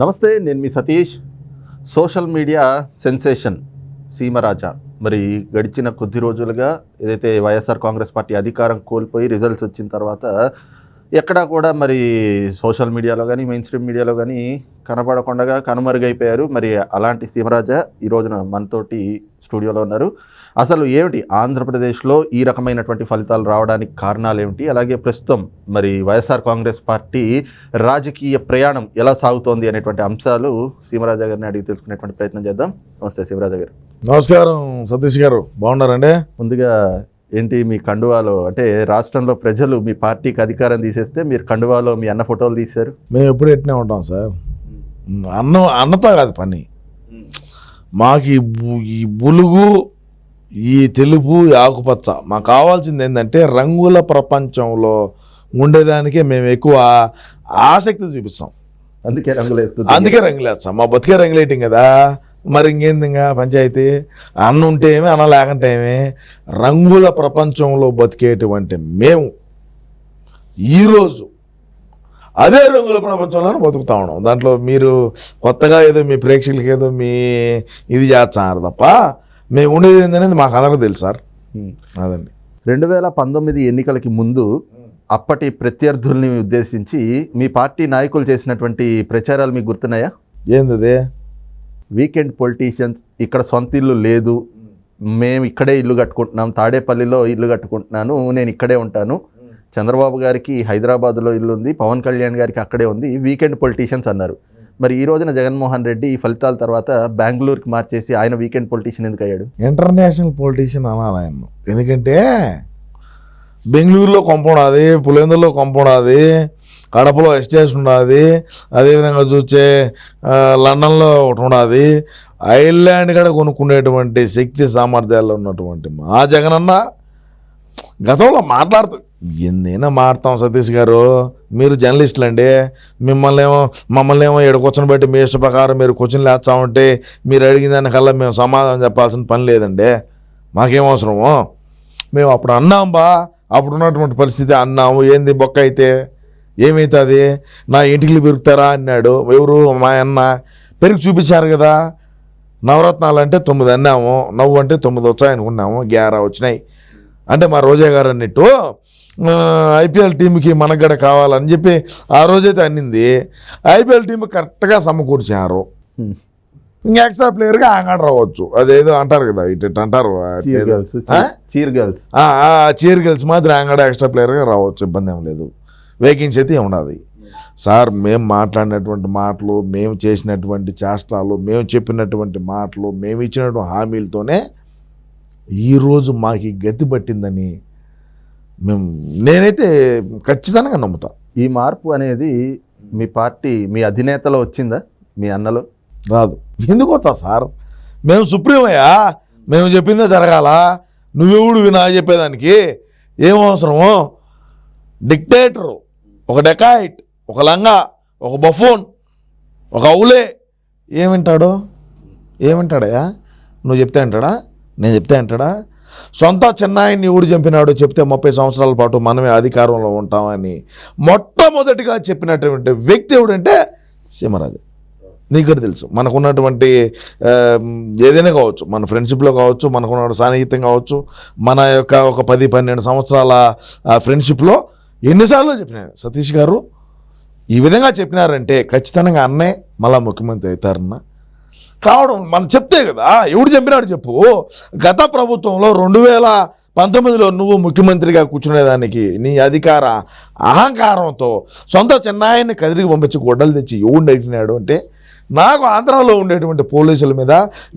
నమస్తే నేను మీ Satish. Social media sensation Seemaraja. మరి గడిచిన కొద్ది రోజులుగా ఏదైతే వైఎస్ఆర్ కాంగ్రెస్ పార్టీ అధికారం కోల్పోయి రిజల్ట్స్ వచ్చిన తర్వాత ఎక్కడా కూడా మరి సోషల్ మీడియాలో కానీ మెయిన్ స్ట్రీమ్ మీడియాలో కానీ కనపడకుండా కనుమరుగైపోయారు. మరి అలాంటి సీమరాజా ఈ రోజున మనతోటి స్టూడియోలో ఉన్నారు. అసలు ఏమిటి ఆంధ్రప్రదేశ్లో ఈ రకమైనటువంటి ఫలితాలు రావడానికి కారణాలు ఏమిటి అలాగే ప్రస్తుతం మరి వైఎస్ఆర్ కాంగ్రెస్ పార్టీ రాజకీయ ప్రయాణం ఎలా సాగుతోంది అనేటువంటి అంశాలు సీమరాజా గారిని అడిగి తెలుసుకునేటువంటి ప్రయత్నం చేద్దాం. నమస్తే సీమరాజా గారు. నమస్కారం సతీష్ గారు. బాగున్నారండి? ముందుగా ఏంటి మీ కండువాలో? అంటే రాష్ట్రంలో ప్రజలు మీ పార్టీకి అధికారం తీసేస్తే మీరు కండువాలో మీ అన్న ఫోటోలు తీశారు? మేము ఎప్పుడు ఎట్నే ఉంటాం సార్. అన్నం అన్నతో కాదు పని. మాకు ఈ బులుగు ఈ తెలుపు ఈ ఆకుపచ్చ మాకు కావాల్సింది ఏంటంటే రంగుల ప్రపంచంలో ఉండేదానికే మేము ఎక్కువ ఆసక్తి చూపిస్తాం. అందుకే రంగులు వేస్తుంది అందుకే రంగులేస్తాం మా బతికే రంగులేయటం కదా? మరి ఇంకేంది ఇంకా పంచాయతీ? అన్న ఉంటే ఏమి అన్న లేకుంటే ఏమి? రంగుల ప్రపంచంలో బతికేటువంటి మేము ఈరోజు అదే రంగుల ప్రపంచంలోనే బతుకుతా ఉన్నాం. దాంట్లో మీరు కొత్తగా ఏదో మీ ప్రేక్షకులకి ఏదో మీ ఇది చేస్తున్నారు తప్ప మేము ఉండేది ఏంటనేది మాకు అందరికీ తెలుసు సార్. అదండి. రెండు వేల పంతొమ్మిది ఎన్నికలకి ముందు అప్పటి ప్రత్యర్థుల్ని ఉద్దేశించి మీ పార్టీ నాయకులు చేసినటువంటి ప్రచారాలు మీకు గుర్తున్నాయా? ఏంది వీకెండ్ పొలిటీషియన్స్ ఇక్కడ సొంత ఇల్లు లేదు. మేము ఇక్కడే ఇల్లు కట్టుకుంటున్నాం. తాడేపల్లిలో ఇల్లు కట్టుకుంటున్నాను. నేను ఇక్కడే ఉంటాను. చంద్రబాబు గారికి హైదరాబాద్లో ఇల్లు ఉంది పవన్ కళ్యాణ్ గారికి అక్కడే ఉంది వీకెండ్ పొలిటీషియన్స్ అన్నారు. మరి ఈ రోజున జగన్మోహన్ రెడ్డి ఈ ఫలితాల తర్వాత బెంగళూరుకి మార్చేసి ఆయన వీకెండ్ పొలిటీషియన్ ఎందుకు అయ్యాడు? ఇంటర్నేషనల్ పొలిటీషియన్ అనాలి ఆయన ఎందుకంటే బెంగళూరులో కొంపౌండ్ అది పులేందులో కొంపౌండ్ అది కడపలో ఎస్టేస్ ఉన్నది అదేవిధంగా చూసే లండన్లో ఒకటి ఉన్నది ఐర్లాండ్ కూడా కొనుక్కునేటువంటి శక్తి సామర్థ్యాలు ఉన్నటువంటి మా జగనన్న గతంలో మాట్లాడుతూ ఎన్నైనా మారుతాం సతీష్ గారు. మీరు జర్నలిస్టులు అండి మిమ్మల్ని ఏమో మమ్మల్ని ఏమో ఇక్కడ కూర్చొని బట్టి మీ ఇష్ట ప్రకారం మీరు కూర్చొని లేస్తామంటే మీరు అడిగిన దానికల్లా మేము సమాధానం చెప్పాల్సిన పని లేదండి. మాకేం అవసరము? మేము అప్పుడు అన్నాం బా. అప్పుడు ఉన్నటువంటి పరిస్థితి అన్నాము. ఏంది బొక్క అయితే? ఏమవుతుంది నా ఇంటికి పెరుగుతారా అన్నాడు. ఎవరు? మా అన్న. పెరిగి చూపించారు కదా. నవరత్నాలు అంటే తొమ్మిది అన్నాము. నవ్వు అంటే తొమ్మిది వచ్చాయి అనుకున్నాము. గ్యారా వచ్చినాయి. అంటే మా రోజా గారు అన్నట్టు ఐపీఎల్ టీంకి మనకు కూడా కావాలని చెప్పి ఆ రోజైతే అన్నింది. ఐపీఎల్ టీం కరెక్ట్గా సమకూర్చారు. ఇంకా ఎక్స్ట్రా ప్లేయర్గా ఆంగాడు రావచ్చు. అదేదో అంటారు కదా ఇటు అంటారు. Cheer girls? Cheer girls. మాత్రం ఆంగాడు ఎక్స్ట్రా ప్లేయర్గా రావచ్చు ఇబ్బంది ఏం లేదు. వేకెన్సీ అయితే ఉన్నది సార్ మేము మాట్లాడినటువంటి మాటలు మేము చేసినటువంటి చేష్టాలు మేము చెప్పినటువంటి మాటలు మేము ఇచ్చినటువంటి హామీలతోనే ఈరోజు మాకు గతి పట్టిందని మేము నేనైతే ఖచ్చితంగా నమ్ముతా. ఈ మార్పు అనేది మీ పార్టీ మీ అధినేతలో వచ్చిందా? మీ అన్నలో? రాదు. ఎందుకు వచ్చా సార్? మేము సుప్రీం అయ్యా మేము చెప్పిందే జరగాల? నువ్వెవడు నా చెప్పేదానికి? ఏం అవసరము? డిక్టేటరు ఒక డెకాయిట్ ఒక లంగా ఒక బఫోన్ ఒక అవులే ఏమింటాడు ఏమింటాడయ్యా నువ్వు చెప్తే అంటాడా నేను చెప్తే అంటాడా సొంత చెన్నాయిని ఎవడు చంపినాడో చెప్తే ముప్పై సంవత్సరాల పాటు మనమే అధికారంలో ఉంటామని మొట్టమొదటిగా చెప్పినటువంటి వ్యక్తి ఎవడంటే సింహరాజు నీకు తెలుసు. మనకున్నటువంటి ఏదైనా కావచ్చు మన ఫ్రెండ్షిప్లో కావచ్చు మనకున్న సాన్నిహిత్యం కావచ్చు మన యొక్క ఒక పది పన్నెండు సంవత్సరాల ఫ్రెండ్షిప్లో ఎన్నిసార్లు చెప్పినారు సతీష్ గారు ఈ విధంగా చెప్పినారంటే ఖచ్చితంగా అన్నే మళ్ళా ముఖ్యమంత్రి అవుతారన్నా కావడం మనం చెప్తే కదా ఎవడు చంపినాడు చెప్పు. గత ప్రభుత్వంలో రెండు వేల పంతొమ్మిదిలో నువ్వు ముఖ్యమంత్రిగా కూర్చునేదానికి నీ అధికార అహంకారంతో సొంత చిన్నాయన్ని కదిరికి పంపించి గొడ్డలు తెచ్చి ఎవడు అడిగినాడు అంటే నాకు ఆంధ్రాలో ఉండేటువంటి పోలీసుల మీద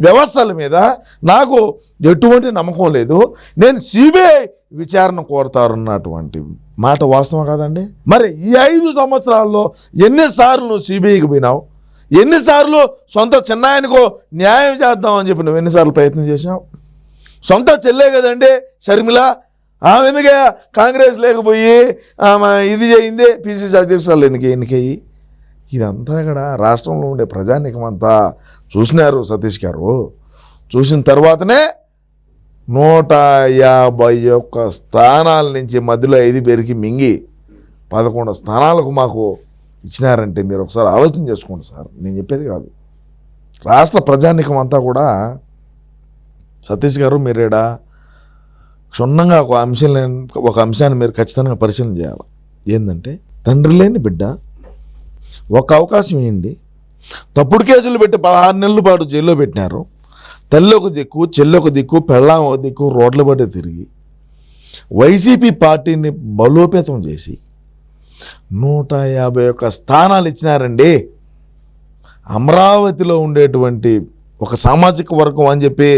వ్యవస్థల మీద నాకు ఎటువంటి నమ్మకం లేదు. నేను సిబిఐ విచారణ కోరతారన్నటువంటి మాట వాస్తవం కాదండి? మరి ఈ ఐదు సంవత్సరాల్లో ఎన్నిసార్లు నువ్వు సిబిఐకి పోయినావు? ఎన్నిసార్లు సొంత చిన్నాయనకో న్యాయం చేద్దామని చెప్పి నువ్వు ఎన్నిసార్లు ప్రయత్నం చేసావు సొంత చెల్లే కదండి షర్మిల. ఆమె ఎందుకే కాంగ్రెస్ లేకపోయి ఆమె ఇది చేయింది పిసిసి అధ్యక్షురాలు ఎన్నిక ఎన్నికయ్యి? ఇదంతా కూడా రాష్ట్రంలో ఉండే ప్రజానికమంతా చూసినారు సతీష్ గారు. చూసిన తర్వాతనే నూట యాభై ఒక్క స్థానాల నుంచి మధ్యలో ఐదు పేరుకి మింగి పదకొండు స్థానాలకు మాకు ఇచ్చినారంటే మీరు ఒకసారి ఆలోచన చేసుకోండి సార్. నేను చెప్పేది కాదు. రాష్ట్ర ప్రజానికం అంతా కూడా సతీష్ గారు మీరేడా? క్షుణ్ణంగా ఒక అంశం ఒక అంశాన్ని మీరు ఖచ్చితంగా పరిశీలన చేయాలి. ఏంటంటే తండ్రి లేని బిడ్డ ఒక అవకాశం ఏంటి తప్పుడు కేసులు పెట్టి పదహారు నెలల పాటు జైల్లో పెట్టినారు. తల్లి ఒక దిక్కు చెల్లి ఒక దిక్కు పెళ్ళాం ఒక దిక్కు రోడ్ల పట్టే తిరిగి వైసీపీ పార్టీని బలోపేతం చేసి నూట యాభై ఒక్క స్థానాలు ఇచ్చినారండి. అమరావతిలో ఉండేటువంటి ఒక సామాజిక వర్గం అని చెప్పి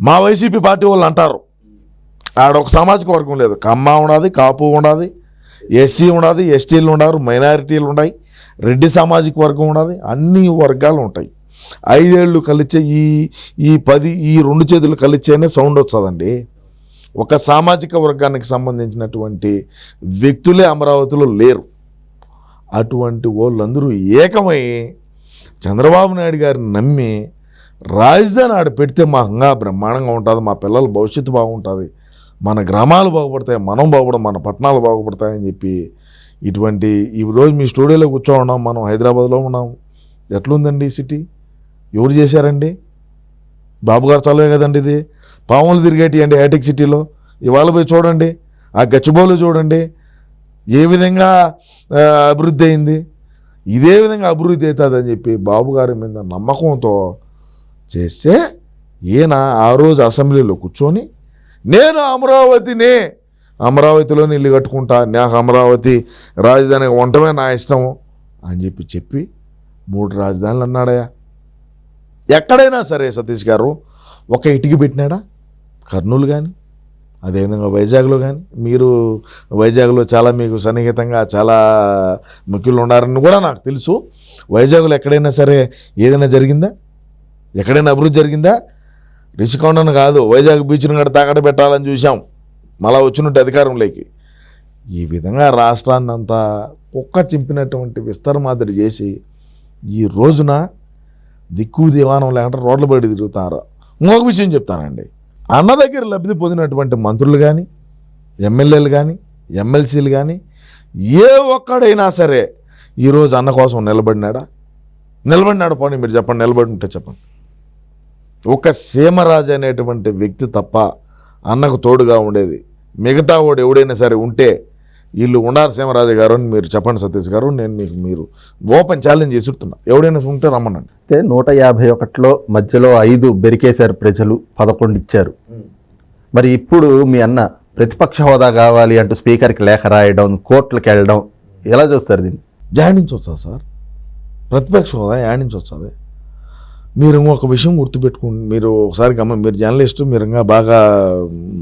మా వైసీపీ పార్టీ వాళ్ళు అంటారు. ఆడ ఒక సామాజిక వర్గం లేదు. కమ్మ ఉన్నది కాపు ఉన్నది ఎస్సీ ఉన్నది ఎస్టీలు ఉన్నారు మైనారిటీలు ఉన్నాయి రెడ్డి సామాజిక వర్గం ఉన్నది అన్ని వర్గాలు ఉంటాయి. ఐదేళ్ళు కలిచే ఈ ఈ పది ఈ రెండు చేతులు కలిచేనే సౌండ్ వచ్చదండి ఒక సామాజిక వర్గానికి సంబంధించినటువంటి వ్యక్తులే అమరావతిలో లేరు. అటువంటి వాళ్ళందరూ ఏకమై చంద్రబాబు నాయుడు గారిని నమ్మి రాజధాని ఆడ పెడితే మా హంగా బ్రహ్మాండంగా ఉంటుంది మా పిల్లల భవిష్యత్తు బాగుంటుంది మన గ్రామాలు బాగుపడతాయి మనం బాగుపడం మన పట్టణాలు బాగుపడతాయని చెప్పి ఇటువంటి ఈ రోజు మీ స్టూడియోలో కూర్చో ఉన్నాం మనం హైదరాబాద్లో ఉన్నాం. ఎట్లుందండి ఈ సిటీ? ఎవరు చేశారండి? బాబు గారు చలవే కదండి ఇది. పాములు తిరిగేటియండి హైటెక్ సిటీలో. ఇవాళ పోయి చూడండి ఆ గచ్చిబౌలు చూడండి ఏ విధంగా అభివృద్ధి అయింది. ఇదే విధంగా అభివృద్ధి అవుతుందని చెప్పి బాబు గారి మీద నమ్మకంతో చేస్తే ఈయన ఆ రోజు అసెంబ్లీలో కూర్చొని నేను అమరావతిని అమరావతిలో ఇల్లు కట్టుకుంటా నాకు అమరావతి రాజధాని ఉండటమే నా ఇష్టము అని చెప్పి చెప్పి మూడు రాజధానులు అన్నాడయా ఎక్కడైనా సరే సతీష్ గారు ఒక ఇటుకి పెట్టినాడా? కర్నూలు కానీ అదేవిధంగా వైజాగ్లో కానీ మీరు వైజాగ్లో చాలా మీకు సన్నిహితంగా చాలా ముఖ్యులు ఉన్నారని కూడా నాకు తెలుసు. వైజాగ్లో ఎక్కడైనా సరే ఏదైనా జరిగిందా? ఎక్కడైనా అభివృద్ధి జరిగిందా? రిషికొండను కాదు వైజాగ్ బీచ్ను కూడా తాకట పెట్టాలని చూసాం మళ్ళా వచ్చినట్టు అధికారంలోకి. ఈ విధంగా రాష్ట్రాన్ని అంతా కుక్క చింపినటువంటి విస్తర మాదిరి చేసి ఈ రోజున దిక్కు దివానం లేకుండా రోడ్ల బయట తిరుగుతారు. ఇంకొక విషయం చెప్తానండి. అన్న దగ్గర లబ్ధి పొందినటువంటి మంత్రులు కానీ ఎమ్మెల్యేలు కానీ ఎమ్మెల్సీలు కానీ ఏ ఒక్కడైనా సరే ఈరోజు అన్న కోసం నిలబడినాడా? నిలబడినాడు పోనీ మీరు చెప్పండి నిలబడి ఉంటే చెప్పండి. ఒక సీమరాజు అనేటువంటి వ్యక్తి తప్ప అన్నకు తోడుగా ఉండేది మిగతా వాడు ఎవడైనా సరే ఉంటే వీళ్ళు ఉన్నారు సీమరాజు గారు అని మీరు చెప్పండి సతీష్ గారు నేను మీకు మీరు ఓపెన్ ఛాలెంజ్ చేసి చెప్తున్నా. ఎవడైనా ఉంటే రమ్మనండి. అయితే నూట యాభై ఒకటిలో మధ్యలో ఐదు బెరికేశారు ప్రజలు పదకొండు ఇచ్చారు. మరి ఇప్పుడు మీ అన్న ప్రతిపక్ష హోదా కావాలి అంటూ స్పీకర్కి లేఖ రాయడం కోర్టులకు వెళ్ళడం ఎలా చూస్తారు దీన్ని? జాడించి వస్తుంది సార్? ప్రతిపక్ష హోదా యాడించి వస్తుంది. మీరు ఇంకొక విషయం గుర్తుపెట్టుకుని మీరు ఒకసారి గమ మీరు జర్నలిస్ట్ మీరు ఇంకా బాగా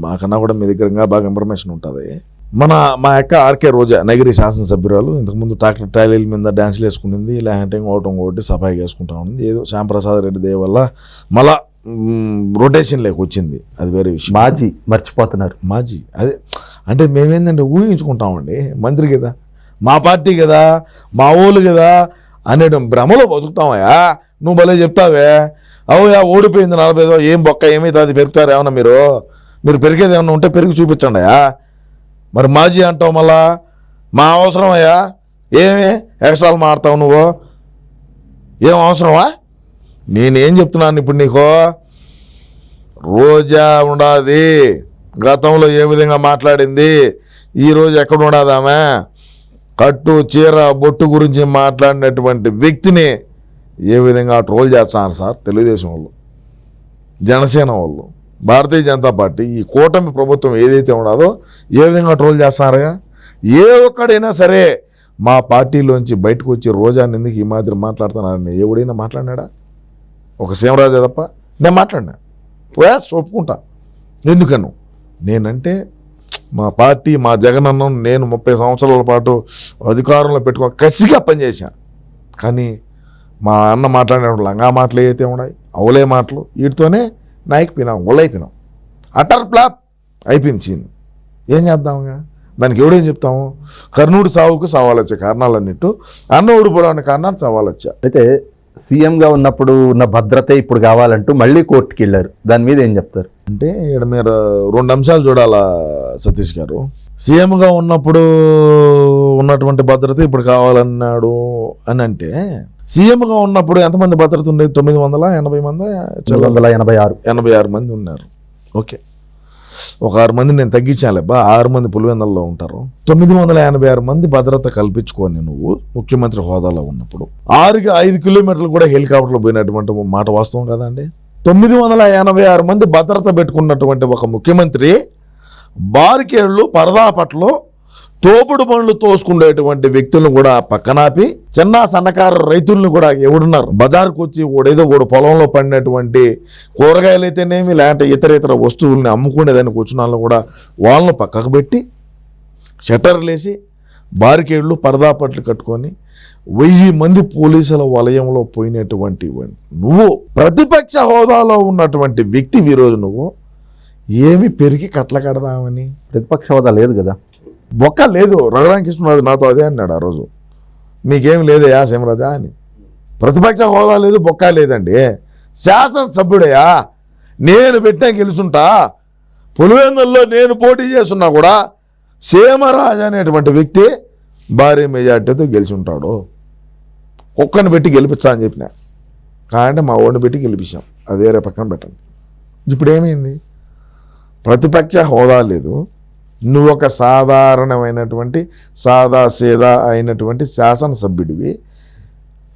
మాకన్నా కూడా మీ దగ్గర ఇంకా బాగా ఇన్ఫర్మేషన్ ఉంటుంది. మన మా యొక్క ఆర్కే రోజా నగిరి శాసనసభ్యురాలు. ఇంతకుముందు ట్రాక్టర్ ట్రాలీల మీద డ్యాన్స్లు వేసుకునింది లేదంటే ఇంకోటి ఇంకోటి సఫాయి వేసుకుంటా ఉంది ఏదో శ్యాంప్రసాద్ రెడ్డి దేవ వల్ల మళ్ళా రొటేషన్ లేక వచ్చింది. అది వేరే విషయం. మాజీ మర్చిపోతున్నారు. మాజీ. అదే అంటే మేమేందంటే ఊహించుకుంటామండి మంత్రి కదా మా పార్టీ కదా మా ఊళ్ళు కదా అనే భ్రమలో బతుకుతామయ్యా. నువ్వు భలే చెప్తావే. అవుయా ఓడిపోయింది నలభై ఏం బొక్క ఏమైతుంది పెరుగుతారు ఏమన్నా మీరు? మీరు పెరిగేది ఏమన్నా ఉంటే పెరిగి చూపించండి అయ్యా. మరి మాజీ అంటావు మళ్ళా? మా అవసరమయ్యా? ఏమి? ఎక్స్ట్రాలు మాడతావు నువ్వు? ఏం అవసరమా? నేనేం చెప్తున్నాను ఇప్పుడు నీకు? రోజా ఉండాది. గతంలో ఏ విధంగా మాట్లాడింది? ఈరోజు ఎక్కడ ఉండదు ఆమె? కట్టు చీర బొట్టు గురించి మాట్లాడినటువంటి వ్యక్తిని ఏ విధంగా ట్రోల్ చేస్తున్నారు సార్? తెలుగుదేశం వాళ్ళు జనసేన వాళ్ళు. భారతీయ జనతా పార్టీ ఈ కూటమి ప్రభుత్వం ఏదైతే ఉండదో ఏ విధంగా ట్రోల్ చేస్తున్నారుగా ఏ ఒక్కడైనా సరే మా పార్టీలోంచి బయటకు వచ్చి రోజా ఎందుకు ఈ మాదిరి మాట్లాడుతున్నారని ఎవడైనా మాట్లాడినాడా? ఒక సీమరాజే తప్ప నేను మాట్లాడినా? వేస్ ఒప్పుకుంటా. ఎందుకను? నేనంటే మా పార్టీ మా జగనన్నం నేను ముప్పై సంవత్సరాల పాటు అధికారంలో పెట్టుకో కసిగా పనిచేశా. కానీ మా అన్న మాట్లాడినప్పుడు లంగా మాటలు ఏవైతే ఉన్నాయి అవలే మాటలు వీటితోనే నాయకపోయినాం ఒళ్ళైపోయినాం అటర్ ప్లాప్ అయిపోయింది సీన్. ఏం చేద్దాముగా దానికి ఎవడేం చెప్తాము? కర్ణుడు సావుకు సవాలొచ్చే కారణాలు అన్నిట్టు అన్న ఓడిపోవడానికి కారణాలు సవాలొచ్చా? అయితే సీఎంగా ఉన్నప్పుడు ఉన్న భద్రతే ఇప్పుడు కావాలంటూ మళ్ళీ కోర్టుకి వెళ్ళారు దాని మీద ఏం చెప్తారు? అంటే ఇక్కడ మీరు రెండు అంశాలు చూడాలా సతీష్ గారు? సీఎంగా ఉన్నప్పుడు ఉన్నటువంటి భద్రత ఇప్పుడు కావాలన్నాడు అని అంటే సీఎంగా ఉన్నప్పుడు ఎంతమంది భద్రత ఉండేది తొమ్మిది వందల ఎనభై మంది? తొమ్మిది వందల ఎనభై ఆరు. ఎనభై ఆరు మంది ఉన్నారు. ఓకే. ఒక ఆరు మంది నేను తగ్గించాలేబ్బా. ఆరు మంది పులివెందల్లో ఉంటారు. తొమ్మిది వందల ఎనభై ఆరు మంది భద్రత కల్పించుకొని నువ్వు ముఖ్యమంత్రి హోదాలో ఉన్నప్పుడు ఆరుకి ఐదు కిలోమీటర్లు కూడా హెలికాప్టర్లో పోయినటువంటి మాట వాస్తవం కదండి తొమ్మిది వందల ఎనభై ఆరు మంది భద్రత పెట్టుకున్నటువంటి ఒక ముఖ్యమంత్రి బారికేళ్ళు పరదాపట్లో తోపుడు పనులు తోసుకునేటువంటి వ్యక్తులను కూడా పక్కనాపి చిన్న సన్నకారు రైతులను కూడా ఎవడున్నారు? బజార్కు వచ్చి ఓడేదో ఓడు పొలంలో పడినటువంటి కూరగాయలు అయితేనేమి లేదంటే ఇతర ఇతర వస్తువుల్ని అమ్ముకునేదానికి వచ్చిన వాళ్ళని కూడా వాళ్ళను పక్కకు పెట్టి షట్టర్లు వేసి బారికేడ్లు పరదాపట్లు కట్టుకొని వెయ్యి మంది పోలీసుల వలయంలో పోయినటువంటి నువ్వు ప్రతిపక్ష హోదాలో ఉన్నటువంటి వ్యక్తి ఈరోజు నువ్వు ఏమి పెరిగి కట్ల కడదామని? ప్రతిపక్ష హోదా లేదు కదా. బొక్క లేదు రఘురామకృష్ణరాజు నాతో అదే అన్నాడు ఆ రోజు. మీకేం లేదయా సింహరాజా అని. ప్రతిపక్ష హోదా లేదు బొక్క లేదండి. శాసనసభ్యుడయ్యా నేను పెట్టా గెలుచుంటా. పులివెందుల్లో నేను పోటీ చేస్తున్నా కూడా సీమరాజు అనేటువంటి వ్యక్తి భారీ మెజార్టీతో గెలిచుంటాడు. కుక్కను పెట్టి గెలిపించా అని చెప్పిన. కాదంటే మా ఓడిని పెట్టి గెలిపించాం అది వేరే పక్కన పెట్టండి. ఇప్పుడు ఏమైంది ప్రతిపక్ష హోదా లేదు నువ్వు ఒక సాధారణమైనటువంటి సాదా సీదా అయినటువంటి శాసనసభ్యుడివి.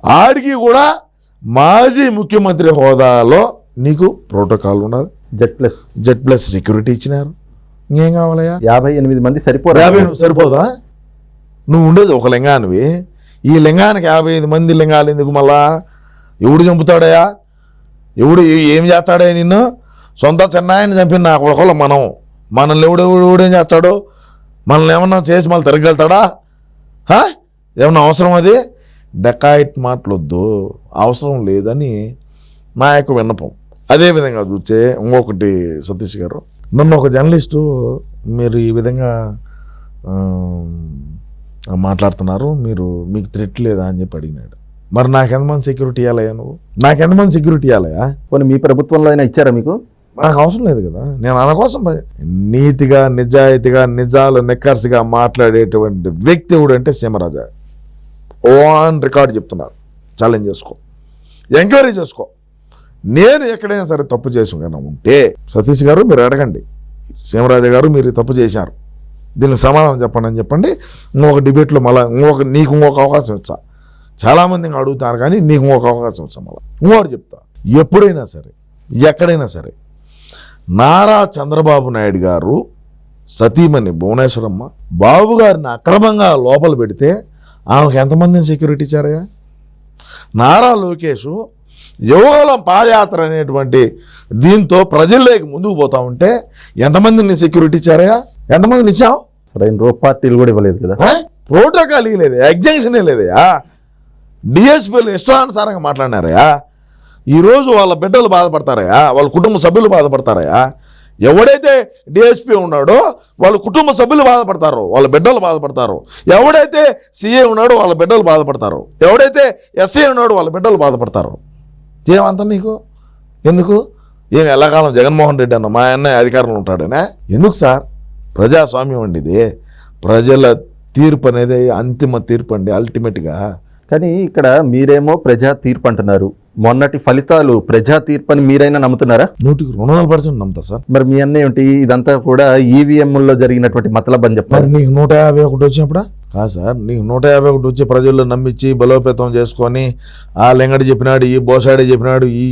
ఆడికి కూడా మాజీ ముఖ్యమంత్రి హోదాలో నీకు ప్రోటోకాల్ ఉన్నది. Z plus Z plus security ఇచ్చినారు. ఇంకేం కావాలయ్యా? యాభై ఎనిమిది మంది సరిపోరు? యాభై నువ్వు సరిపోదా? నువ్వు ఉండేది ఒక లింగానివి. ఈ లింగానికి యాభై ఐదు మంది లింగాలు ఎందుకు మళ్ళా? ఎవడు చంపుతాడయా ఎవడు ఏ- ఏం చేస్తాడే నిన్ను? సొంత చెన్నాయని చంపిన నా కొడకలు మనం. మనల్ని ఎవడు ఎవడు ఎవడేం చేస్తాడు? మనల్ని ఏమన్నా చేసి మళ్ళీ తిరగలుగుతాడా ఏమన్నా అవసరం అది? డెకాయిట్ మాటలొద్దు. అవసరం లేదని నా యొక్క విన్నపం. అదేవిధంగా చూస్తే ఇంకొకటి సతీష్ గారు నన్ను ఒక జర్నలిస్టు మీరు ఈ విధంగా మాట్లాడుతున్నారు. మీరు మీకు థ్రెట్ లేదా అని చెప్పి అడిగినాడు. మరి నాకు ఎంతమంది సెక్యూరిటీ ఇవ్వాలయ్యా నువ్వు? నాకు ఎంతమంది సెక్యూరిటీ ఇవ్వాలయ్యా పోనీ మీ ప్రభుత్వంలో అయినా ఇచ్చారా మీకు? నాకు అవసరం లేదు కదా. నేను అనకోసం నీతిగా నిజాయితీగా నిజాలు నిక్కర్సిగా మాట్లాడేటువంటి వ్యక్తి ఎవడు అంటే సీమరాజా. ఓన్ రికార్డు చెప్తున్నారు. ఛాలెంజ్ చేసుకో. ఎంక్వైరీ చేసుకో. నేను ఎక్కడైనా సరే తప్పు చేసుకున్నా ఉంటే సతీష్ గారు మీరు అడగండి. సీమరాజా గారు మీరు తప్పు చేశారు. దీనికి సమాధానం చెప్పండి అని చెప్పండి. ఇంకొక డిబేట్లో మళ్ళీ ఇంకొక నీకు ఇంకొక అవకాశం ఇచ్చా చాలామంది అడుగుతారు కానీ నీకు ఇంకొక అవకాశం ఇచ్చా మళ్ళీ. ఇంకోటి చెప్తా. ఎప్పుడైనా సరే ఎక్కడైనా సరే నారా చంద్రబాబు నాయుడు గారు సతీమణి భువనేశ్వరమ్మ బాబు గారిని అక్రమంగా లోపల పెడితే ఆమెకు ఎంతమందిని సెక్యూరిటీ ఇచ్చారయ్యా? నారా లోకేష్ యువగలం పాదయాత్ర అనేటువంటి దీంతో ప్రజల్లోకి ముందుకు పోతా ఉంటే ఎంతమందిని సెక్యూరిటీ ఇచ్చారయ్యా? ఎంతమందిని ఇచ్చావు సరైన రూప్ పార్టీలు కూడా ఇవ్వలేదు కదా? ప్రోటోకాల్ లేదు ఎగ్జంక్షనే లేదయా డిఎస్పీలు ఇష్టానుసారంగా మాట్లాడినారయా ఈరోజు వాళ్ళ బిడ్డలు బాధపడతారయా వాళ్ళ కుటుంబ సభ్యులు బాధపడతారయా ఎవడైతే డిఎస్పీ ఉన్నాడో వాళ్ళ కుటుంబ సభ్యులు బాధపడతారు వాళ్ళ బిడ్డలు బాధపడతారు. ఎవడైతే సీఏ ఉన్నాడో వాళ్ళ బిడ్డలు బాధపడతారు. ఎవడైతే ఎస్ఏ ఉన్నాడో వాళ్ళ బిడ్డలు బాధపడతారు. ఏమంత నీకు? ఎందుకు? ఏం ఎల్లకాలం జగన్మోహన్ రెడ్డి అన్న మా అన్నయ్య అధికారంలో ఉంటాడనే? ఎందుకు సార్? ప్రజాస్వామ్యం అండి ఇది. ప్రజల తీర్పు అనేది అంతిమ తీర్పు అండి అల్టిమేట్గా కానీ ఇక్కడ మీరేమో ప్రజా తీర్పు అంటున్నారు. మొన్నటి ఫలితాలు ప్రజా తీర్పు అని మీరైనా నమ్ముతున్నారా? నూటికి రెండు వందల పర్సెంట్ నమ్ముతా సార్. మరి మీ అన్న ఏమిటి? ఇదంతా కూడా ఈవీఎంలో జరిగినటువంటి మతలబ్ అని చెప్తారు మరి నీకు నూట యాభై ఒకటి వచ్చినప్పుడా? కాదు సార్ నీకు నూట యాభై ఒకటి వచ్చి ప్రజల్లో నమ్మించి బలోపేతం చేసుకొని ఆ లింగడి చెప్పినాడు ఈ బోసాడి చెప్పినాడు ఈ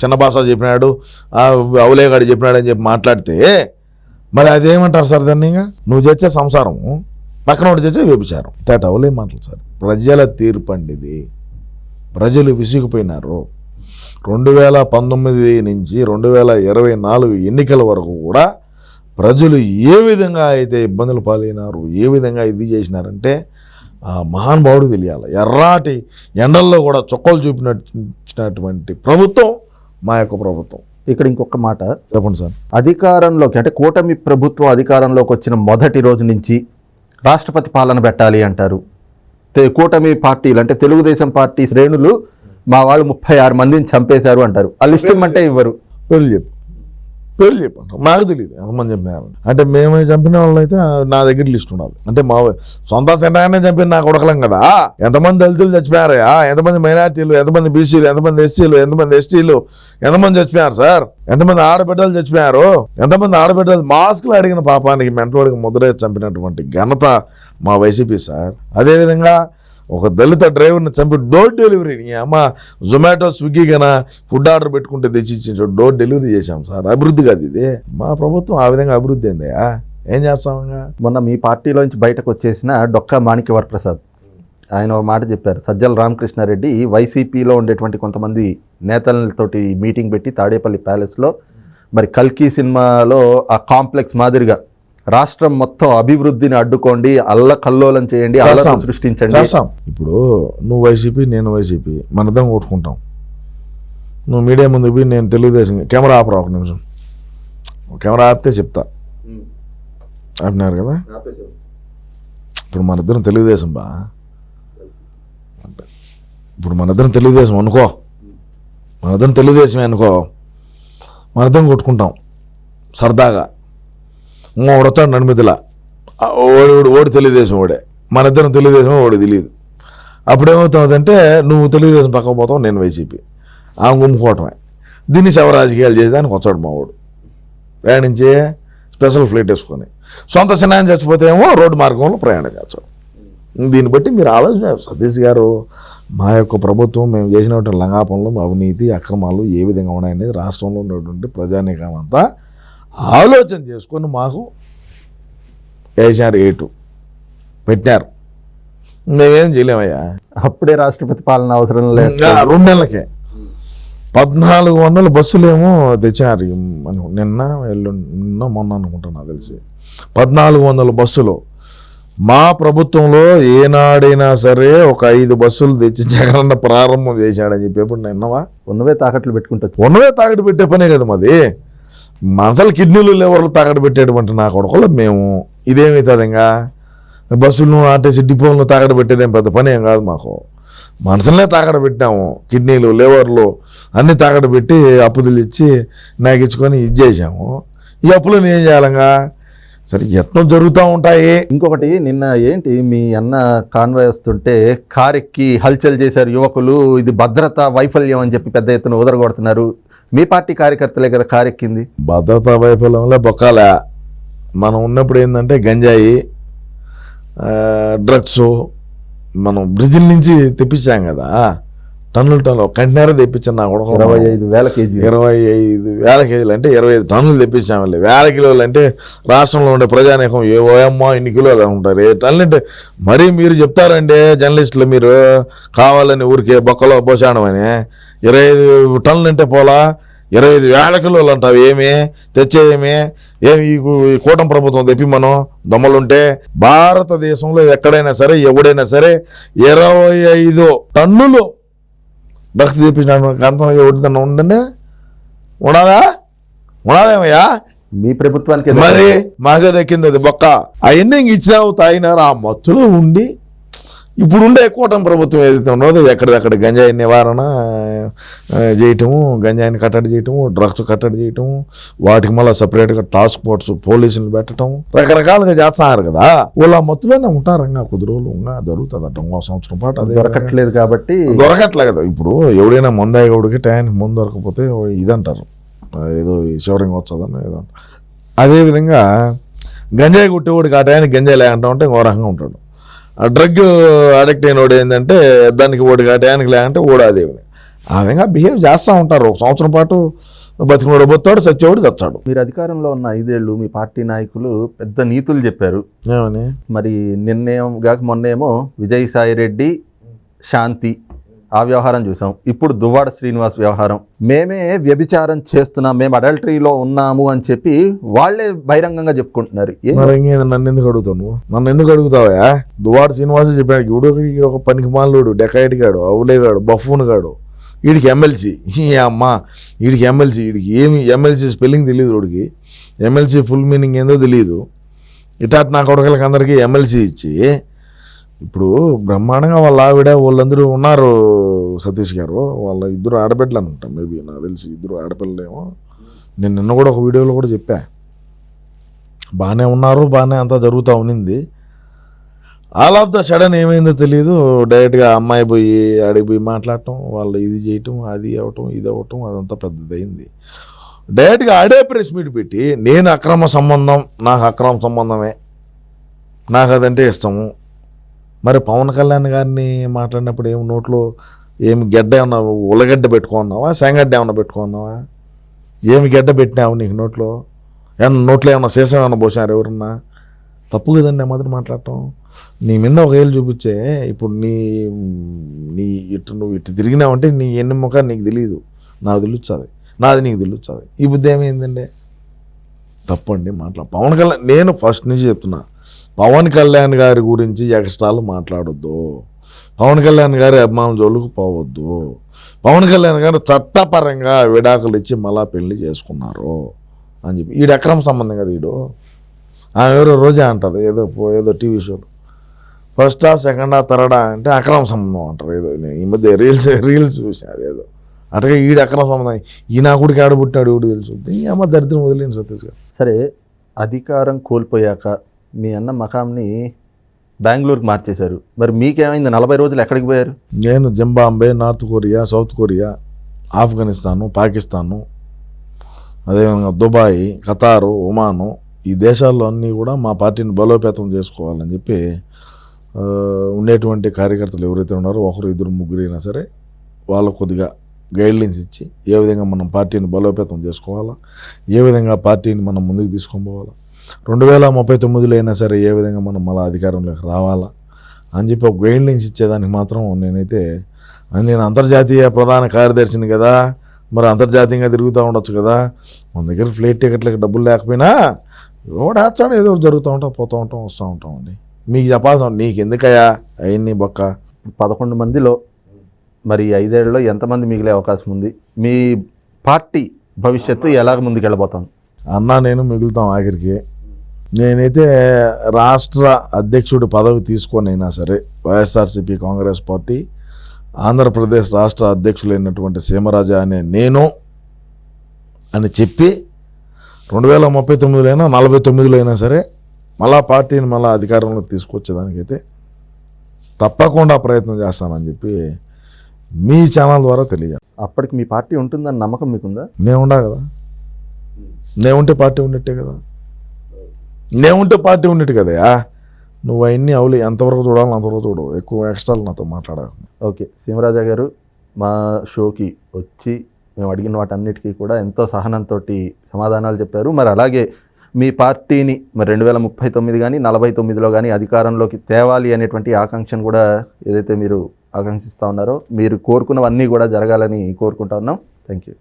చిన్నబాస చెప్పినాడు ఆ అవులేగాడి చెప్పినాడు అని చెప్పి మాట్లాడితే మరి అదేమంటారు సార్ దాన్ని ఇంకా? నువ్వు చేసే సంసారం పక్కన ఒకటి చేసే వ్యభిచారం. ఇట్ట అవులే మాటలు సార్? ప్రజల తీర్పు అండి ఇది. ప్రజలు విసిగిపోయినారు. రెండు వేల పంతొమ్మిది నుంచి రెండు వేల ఇరవై నాలుగు ఎన్నికల వరకు కూడా ప్రజలు ఏ విధంగా అయితే ఇబ్బందులు పాలైనారు ఏ విధంగా ఇది చేసినారంటే ఆ మహానుభావుడు తెలియాలి. ఎర్రాటి ఎండల్లో కూడా చొక్కలు చూపినటువంటి ప్రభుత్వం మా యొక్క ప్రభుత్వం. ఇక్కడ ఇంకొక మాట. చెప్పండి సార్. అధికారంలోకి అంటే కూటమి ప్రభుత్వం అధికారంలోకి వచ్చిన మొదటి రోజు నుంచి రాష్ట్రపతి పాలన పెట్టాలి అంటారు. కూటమి పార్టీలు అంటే తెలుగుదేశం పార్టీ శ్రేణులు మా వాళ్ళు ముప్పై ఆరు మందిని చంపేశారు అంటారు. ఆ లిస్ట్ ఇమ్మంటే ఇవ్వరు. చెప్పు. పేర్లు చెప్పండి. నాకు తెలియదు ఎంతమంది చెప్పినారు. అంటే మేమే చంపిన వాళ్ళు అయితే నా దగ్గర లిస్ట్ ఉండాలి. అంటే మా సొంత సెంటర్నే చంపిన నాకు ఉడకలం కదా. ఎంతమంది దళితులు చచ్చిపోయారయా ఎంతమంది మైనార్టీలు ఎంతమంది బీసీలు ఎంతమంది ఎస్సీలు ఎంతమంది ఎస్టీలు ఎంతమంది చచ్చిపోయారు సార్? ఎంతమంది ఆడబిడ్డలు చచ్చిపోయారు? ఎంతమంది ఆడబిడ్డలు మాస్కులు అడిగిన పాపానికి మెంటలోడికి ముద్ర చంపినటువంటి ఘనత మా వైసీపీ సార్. అదేవిధంగా ఒక దళిత డ్రైవర్ని చంపి డోర్ డెలివరీ. అమ్మ జొమాటో స్విగ్గీ కన్నా ఫుడ్ ఆర్డర్ పెట్టుకుంటే తెచ్చి ఇచ్చిన డోర్ డెలివరీ చేశాం సార్. అభివృద్ధి కాదు ఇది. మా ప్రభుత్వం ఆ విధంగా అభివృద్ధి అయిందయ్యా. ఏం చేస్తాం మొన్న మీ పార్టీలోంచి బయటకు వచ్చేసిన డొక్కా మాణిక్య వరప్రసాద్ ఆయన ఒక మాట చెప్పారు. సజ్జల రామకృష్ణారెడ్డి వైసీపీలో ఉండేటువంటి కొంతమంది నేతలతోటి మీటింగ్ పెట్టి తాడేపల్లి ప్యాలెస్లో మరి కల్కి సినిమాలో ఆ కాంప్లెక్స్ మాదిరిగా రాష్ట్రం మొత్తం అభివృద్ధిని అడ్డుకోండి అల్ల కల్లోలం చేయండి చేస్తాం. సృష్టించండి. చేస్తాం. ఇప్పుడు నువ్వు వైసీపీ నేను వైసీపీ మనద్దరం కొట్టుకుంటాం. నువ్వు మీడియా ముందు పోయి నేను తెలుగుదేశం కెమెరా ఆపరా ఒక నిమిషం. కెమెరా ఆపితే చెప్తా. ఆపినారు కదా? ఇప్పుడు మన ఇద్దరం తెలుగుదేశం బా. ఇప్పుడు మన ఇద్దరం తెలుగుదేశం అనుకో. మన ఇద్దరం తెలుగుదేశమే అనుకో. మన ఇద్దరం కొట్టుకుంటాం. సరదాగా. ఓడతాడు వడతాడు నడిమిదిలా ఓడి ఓడి ఓడి తెలుగుదేశం ఓడే. మన ఇద్దరం తెలుగుదేశం ఓడి తెలియదు అప్పుడేమవుతుందంటే నువ్వు తెలుగుదేశం పక్కకు పోతావు నేను వైసీపీ. ఆమె గుమ్ముకోవటమే దీన్ని శవ రాజకీయాలు చేసేదానికి వచ్చాడు మా వాడు. ప్రయాణించే స్పెషల్ ఫ్లైట్ వేసుకొని. సొంత సినాయన చచ్చిపోతే ఏమో రోడ్డు మార్గంలో ప్రయాణం కావచ్చు దీన్ని బట్టి మీరు ఆలోచన సతీష్ గారు మా యొక్క ప్రభుత్వం మేము చేసినటువంటి లంగాపనలు అవినీతి అక్రమాలు ఏ విధంగా ఉన్నాయనేది రాష్ట్రంలో ఉన్నటువంటి ప్రజానీకం అంతా ఆలోచన చేసుకొని మాకు వేసారు ఏటు పెట్టారు. మేమేం చేయలేమయ్యా? అప్పుడే రాష్ట్రపతి పాలన అవసరం లేదు. రెండు నెలలకే. పద్నాలుగు వందల బస్సులేమో తెచ్చారు నిన్న ఎల్లు నిన్న మొన్న అనుకుంటా నాకు తెలిసి. పద్నాలుగు వందల బస్సులు. మా ప్రభుత్వంలో ఏనాడైనా సరే ఒక ఐదు బస్సులు తెచ్చి జగనన్న ప్రారంభం చేశాడని చెప్పేప్పుడు నిన్నవా ఉన్నవే తాకట్లు పెట్టుకుంటూ. ఉన్నవే తాకట్టు పెట్టే పనే కదా మాది. మనసలు కిడ్నీలు లేవర్లు తాకట్టు పెట్టేటువంటి నా కొడుకులు మేము. ఇదేమవుతుంది ఇంకా బస్సులను ఆర్టీసీ డిపోలను తాకట్టు పెట్టేదేం పెద్ద పని ఏం కాదు మాకు. మనసులనే తాకట్టు పెట్టాము కిడ్నీలు లేవర్లు అన్నీ తాకట్టు పెట్టి అప్పులు ఇచ్చి నాకు ఇచ్చుకొని ఇది చేసాము ఈ అప్పులను ఏం చేయాలంగా? సరే ఎట్లా జరుగుతూ ఉంటాయి? ఇంకొకటి నిన్న ఏంటి మీ అన్న కాన్వాయ్ వస్తుంటే కారెక్కి హల్చల్ చేశారు యువకులు ఇది భద్రత వైఫల్యం అని చెప్పి పెద్ద ఎత్తున ఉదరగొడుతున్నారు. మీ పార్టీ కార్యకర్తలే కదా కారెక్కింది? భద్రతా వైఫల్యంలో బొక్కాల మనం ఉన్నప్పుడు ఏంటంటే గంజాయి డ్రగ్స్ మనం బ్రెజిల్ నుంచి తెప్పించాం కదా. టన్నులు టన్నులు. కంటైనర్ తెప్పించాం నా కొడుకు ఇరవై ఐదు వేల కేజీ ఇరవై ఐదు వేల కేజీలు అంటే ఇరవై ఐదు టన్నులు తెప్పించామలే వేల కిలోలు అంటే రాష్ట్రంలో ఉండే ప్రజానీకం ఏ ఓయమ్మా ఇన్ని కిలోలు ఉంటారు. ఏ టన్నులు అంటే మరీ మీరు చెప్తారండి జర్నలిస్టులు మీరు కావాలని ఊరికే బొక్కలో పోసాడం అని. ఇరవై ఐదు టన్నులు అంటే పోలా? ఇరవై ఐదు వేల కిలోలు అంటావు ఏమి? తెచ్చేయేమి ఏమి? ఈ కూటమి ప్రభుత్వం తెప్పి మనం దొమ్మలుంటే భారతదేశంలో ఎక్కడైనా సరే ఎవడైనా సరే ఇరవై ఐదు టన్నులు డ్రగ్స్ తెప్పించిన అంతం ఎవరిదన్నా ఉందండి. ఉండదా ఉండదేమయ్యా మీ ప్రభుత్వానికి మరి మాకే దక్కింది అది బొక్క. అవన్నీ ఇంక ఇచ్చినావు తాగినారు ఆ మత్తులో ఉండి ఇప్పుడు ఉండే కూటమి ప్రభుత్వం ఏదైతే ఉన్నదో ఎక్కడిదక్కడ గంజాయి నివారణ చేయటము గంజాయిని కట్టడి చేయటము డ్రగ్స్ కట్టడి చేయటము వాటికి మళ్ళీ సపరేట్గా టాస్క్ ఫోర్స్ పోలీసులు పెట్టడం రకరకాలుగా చేస్తున్నారు కదా. వాళ్ళు మత్తులోనే ఉంటారు ఇంకా కొద్ది రోజులు ఇంకా జరుగుతుంది అట్ట ఇంకో సంవత్సరం పాటు అదే దొరకట్లేదు కాబట్టి దొరకట్లే కదా. ఇప్పుడు ఎవడైనా మందాయిగౌడికి టయానికి ముందు దొరకపోతే ఇదంటారు. ఏదో శివరింగ్ వచ్చదని ఏదో. అదేవిధంగా గంజాయి కొట్టేవాడికి ఆ టయానికి గంజాయి లేకుంటా ఉంటే ఇంకో రకంగా ఉంటాడు. డ్రగ్ అడిక్ట్ అయిన వాడు ఏంటంటే దానికి ఆ టయానికి అదే విధంగా ఆ విధంగా బిహేవ్ చేస్తూ ఉంటారు. ఒక సంవత్సరం పాటు బతికినోడు బొత్తాడు చచ్చేవాడు చచ్చాడు మీరు అధికారంలో ఉన్న ఐదేళ్ళు మీ పార్టీ నాయకులు పెద్ద నీతులు చెప్పారు. ఏమని? మరి నిన్నేం కాక మొన్నేమో విజయసాయి రెడ్డి శాంతి. ఆ వ్యవహారం చూసాం. ఇప్పుడు దువ్వాడ శ్రీనివాస్ వ్యవహారం. మేమే వ్యభిచారం చేస్తున్నాం మేము అడల్టరీలో ఉన్నాము అని చెప్పి వాళ్ళే బహిరంగంగా చెప్పుకుంటున్నారు. నన్ను ఎందుకు అడుగుతావు నన్ను ఎందుకు అడుగుతావా దువ్వాడ శ్రీనివాస చెప్పాడు. ఇప్పుడు ఒక పనికి మాలోడు డెకాయిడ్ గాడు అవులేగాడు బఫూన్ గాడు. వీడికి ఎమ్మెల్సీ. ఈ అమ్మ వీడికి ఎమ్మెల్సీ వీడికి ఏమి ఎమ్మెల్సీ స్పెల్లింగ్ తెలియదు వాడికి ఎమ్మెల్సీ ఫుల్ మీనింగ్ ఏందో తెలియదు ఇటాట్ నా కొడుకులకి అందరికీ ఎమ్మెల్సీ ఇచ్చి ఇప్పుడు బ్రహ్మాండంగా వాళ్ళ ఆవిడ వాళ్ళందరూ ఉన్నారు సతీష్ గారు. వాళ్ళ ఇద్దరు ఆడబిడ్డలు అనుకుంటాం మేబీ నాకు తెలిసి ఇద్దరు ఆడపిల్లలేమో. నేను నిన్న కూడా ఒక వీడియోలో కూడా చెప్పా. బాగానే ఉన్నారు బాగానే అంతా జరుగుతూ ఉన్నింది. ఆల్ ఆఫ్ ద సడన్ ఏమైందో తెలియదు డైరెక్ట్గా అమ్మాయి పోయి ఆడికి పోయి మాట్లాడటం వాళ్ళు ఇది చేయటం అది అవటం ఇది అవటం అదంతా పెద్దదైంది డైరెక్ట్గా ఆడే ప్రెస్ మీట్ పెట్టి నేను అక్రమ సంబంధం నాకు అక్రమ సంబంధమే. నాకు అదంటే ఇష్టము. మరి పవన్ కళ్యాణ్ గారిని మాట్లాడినప్పుడు ఏం నోట్లో ఏమి గడ్డ ఏమన్నా ఉల్లగడ్డ పెట్టుకున్నావా? శంగడ్డ ఏమన్నా పెట్టుకున్నావా? ఏమి గడ్డ పెట్టినావు నీకు నోట్లో? ఏమన్నా నోట్లో ఏమన్నా శేషం ఏమన్నా పోసారు ఎవరన్నా? తప్పు కదండి ఆ మాట్లాడటం. నీ మీద ఒక ఏళ్ళు చూపించే ఇప్పుడు నీ నీ ఇటు నువ్వు ఇటు తిరిగినావంటే నీ ఎన్ని ముఖాలు నీకు తెలియదు నాకు తెలుస్తుంది. నాది నీకు తెలుస్తుంది. ఈ బుద్ధి ఏమైందండి? తప్పండి మాట్లా పవన్ కళ్యాణ్ నేను ఫస్ట్ నుంచి చెప్తున్నా. పవన్ కళ్యాణ్ గారి గురించి ఎక్స్ట్రాలు మాట్లాడొద్దు. పవన్ కళ్యాణ్ గారి అభిమానుల జోలుకు పోవద్దు. పవన్ కళ్యాణ్ గారు చట్టపరంగా విడాకులు ఇచ్చి మళ్ళా పెళ్ళి చేసుకున్నారు అని చెప్పి. ఈడు అక్రమ సంబంధం కదా ఈడు? ఆమె ఎవరో రోజే అంటారు ఏదో ఏదో టీవీ షోలో ఫస్టా సెకండా థర్డా అంటే అక్రమ సంబంధం అంటారు. ఏదో ఈ మధ్య రీల్స్ రీల్స్ చూసా అదేదో అటుగా ఈడు అక్రమ సంబంధం. ఈ నా కొడుకు ఆడబుట్టాడు ఈడు తెలుసు? ఈ అమ్మ దరిద్రం వదిలేను సతీష్ గారు. సరే అధికారం కోల్పోయాక మీ అన్న మకాంని బెంగళూరుకి మార్చేశారు. మరి మీకేమైంది? నలభై రోజులు ఎక్కడికి పోయారు? నేను Zimbabwe North Korea South Korea Afghanistan Pakistan అదేవిధంగా దుబాయ్ ఖతారు ఒమాను ఈ దేశాల్లో అన్నీ కూడా మా పార్టీని బలోపేతం చేసుకోవాలని చెప్పి ఉండేటువంటి కార్యకర్తలు ఎవరైతే ఉన్నారో ఒకరు ఇద్దరు ముగ్గురు అయినా సరే వాళ్ళకు కొద్దిగా గైడ్లైన్స్ ఇచ్చి ఏ విధంగా మనం పార్టీని బలోపేతం చేసుకోవాలా ఏ విధంగా పార్టీని మనం ముందుకు తీసుకొని పోవాలా రెండు వేల ముప్పై తొమ్మిదిలో అయినా సరే ఏ విధంగా మనం మళ్ళీ అధికారంలోకి రావాలా అని చెప్పి ఒక గైడ్లైన్స్ ఇచ్చేదానికి మాత్రం నేనైతే నేను అంతర్జాతీయ ప్రధాన కార్యదర్శిని కదా మరి అంతర్జాతీయంగా తిరుగుతూ ఉండొచ్చు కదా. మన దగ్గర ఫ్లైట్ టికెట్లకి డబ్బులు లేకపోయినా ఓడాచాడు ఏదో జరుగుతూ ఉంటాం పోతూ ఉంటాం వస్తూ ఉంటామండి మీకు చెప్పాల్సిన నీకు ఎందుకయ్యా అవన్నీ బొక్క? పదకొండు మందిలో మరి ఐదేళ్ళలో ఎంతమంది మిగిలే అవకాశం ఉంది? మీ పార్టీ భవిష్యత్తు ఎలాగ ముందుకెళ్ళబోతాం అన్నా నేను మిగులుతాం ఆఖరికి. నేనైతే రాష్ట్ర అధ్యక్షుడి పదవి తీసుకొనైనా సరే వైఎస్ఆర్సీపీ కాంగ్రెస్ పార్టీ ఆంధ్రప్రదేశ్ రాష్ట్ర అధ్యక్షులైనటువంటి సీమరాజా అనే నేను అని చెప్పి రెండు వేల ముప్పై తొమ్మిదిలో అయినా నలభై తొమ్మిదిలో అయినా సరే మళ్ళా పార్టీని మళ్ళా అధికారంలోకి తీసుకొచ్చేదానికైతే తప్పకుండా ప్రయత్నం చేస్తానని చెప్పి మీ ఛానల్ ద్వారా తెలియజేస్తాను అప్పటికి మీ పార్టీ ఉంటుందని నమ్మకం మీకుందా? నేను ఉండా కదా? నేను ఉంటే పార్టీ ఉన్నట్టే కదా? నేను పార్టీ ఉన్నట్టు కదయా నువ్వు అవన్నీ అవులే ఎంతవరకు చూడాలి అంతవరకు చూడవు ఎక్కువ ఎక్స్ట్రాలు నాతో మాట్లాడాలి. ఓకే సీమరాజా గారు మా షోకి వచ్చి మేము అడిగిన వాటన్నిటికీ కూడా ఎంతో సహనంతో సమాధానాలు చెప్పారు. మరి అలాగే మీ పార్టీని మరి రెండు వేల ముప్పై తొమ్మిది కానీ నలభై తొమ్మిదిలో కానీ అధికారంలోకి తేవాలి అనేటువంటి ఆకాంక్షను కూడా ఏదైతే మీరు ఆకాంక్షిస్తూ ఉన్నారో మీరు కోరుకున్నవన్నీ కూడా జరగాలని కోరుకుంటా ఉన్నాం. Thank you